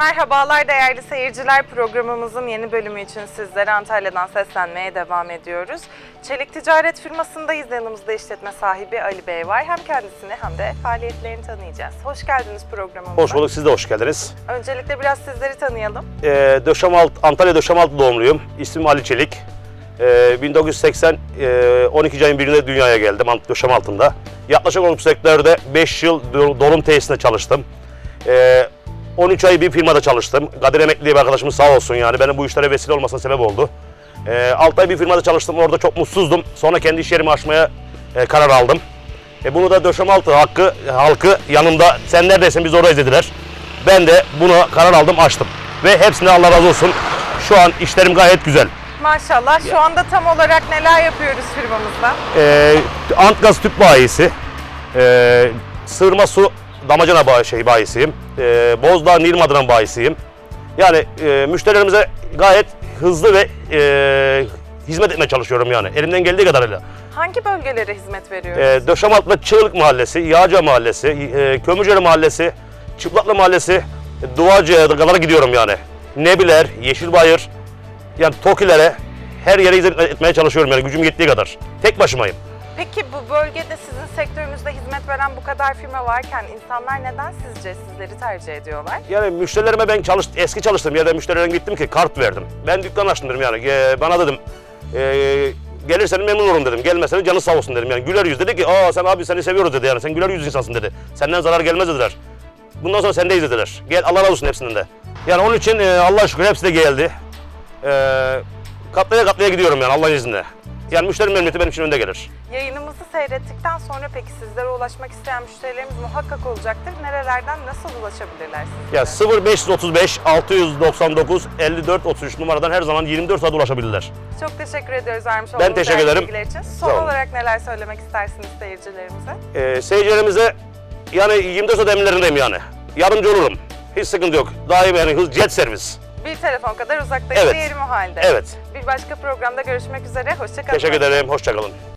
Merhabalar değerli seyirciler. Programımızın yeni bölümü için sizlere Antalya'dan seslenmeye devam ediyoruz. Çelik Ticaret firmasındayız. Yanımızda işletme sahibi Ali Bey var. Hem kendisini hem de faaliyetlerini tanıyacağız. Hoş geldiniz programımıza. Hoş bulduk, siz de hoş geldiniz. Öncelikle biraz sizleri tanıyalım. Ee, Döşemaltı, Antalya Döşemaltı doğumluyum. İsmim Ali Çelik. Ee, 1980 e, 12 ayın birinde dünyaya geldim Döşemaltı'nda. Yaklaşık olarak sektörde 5 yıl do- dolum tesisinde çalıştım. Ee, 13 ay bir firmada çalıştım. Kadir Emekli diye bir arkadaşımız sağ olsun yani benim bu işlere vesile olmasına sebep oldu. Ee, 6 ay bir firmada çalıştım. Orada çok mutsuzdum. Sonra kendi iş yerimi açmaya e, karar aldım. E, bunu da Döşemaltı hakkı, halkı yanımda sen neredesin biz oradayız dediler. Ben de buna karar aldım açtım. Ve hepsine Allah razı olsun. Şu an işlerim gayet güzel. Maşallah şu anda tam olarak neler yapıyoruz firmamızda? Ee, Antgaz tüp bayisi, ee, sığırma su damacana bayi, şey, bayisiyim. Ee, Bozdağ Nil Madıran bayisiyim. Yani e, müşterilerimize gayet hızlı ve e, hizmet etmeye çalışıyorum yani elimden geldiği kadarıyla. Hangi bölgelere hizmet veriyoruz? E, Döşemaltı'da Çığlık Mahallesi, Yağca Mahallesi, e, Kömürceli Mahallesi, Çıplaklı Mahallesi, e, Duacı'ya kadar gidiyorum yani. Nebiler, Yeşilbayır, yani Tokilere her yere hizmet etmeye çalışıyorum yani gücüm yettiği kadar. Tek başımayım. Peki bu bölgede sizin sektörünüzde hizmet veren bu kadar firma varken insanlar neden sizce sizleri tercih ediyorlar? Yani müşterilerime ben çalış, eski çalıştığım yerde müşterilerime gittim ki kart verdim. Ben dükkan açtım yani. E, bana dedim e, gelirsen memnun olurum dedim. Gelmezsen canı sağ olsun dedim. Yani güler yüz dedi ki aa sen abi seni seviyoruz dedi yani. Sen güler yüz insansın dedi. Senden zarar gelmez dediler. Bundan sonra sendeyiz dediler. Gel Allah razı olsun hepsinden de. Yani onun için e, Allah'a şükür hepsi de geldi. E, katlaya katlaya gidiyorum yani Allah'ın izniyle. Yani müşteri memnuniyeti benim için önde gelir. Yayınımızı seyrettikten sonra peki sizlere ulaşmak isteyen müşterilerimiz muhakkak olacaktır. Nerelerden nasıl ulaşabilirler sizlere? Ya 0535 699 54 33 numaradan her zaman 24 saat ulaşabilirler. Çok teşekkür ediyoruz vermiş Ben teşekkür ederim. için. Son olarak neler söylemek istersiniz seyircilerimize? Ee, seyircilerimize yani 24 saat emirlerindeyim yani. Yardımcı olurum. Hiç sıkıntı yok. Daim yani hız jet servis. Bir telefon kadar uzaktayız Evet. diyelim o halde. Evet. Bir başka programda görüşmek üzere. Hoşçakalın. Teşekkür ederim. Hoşçakalın.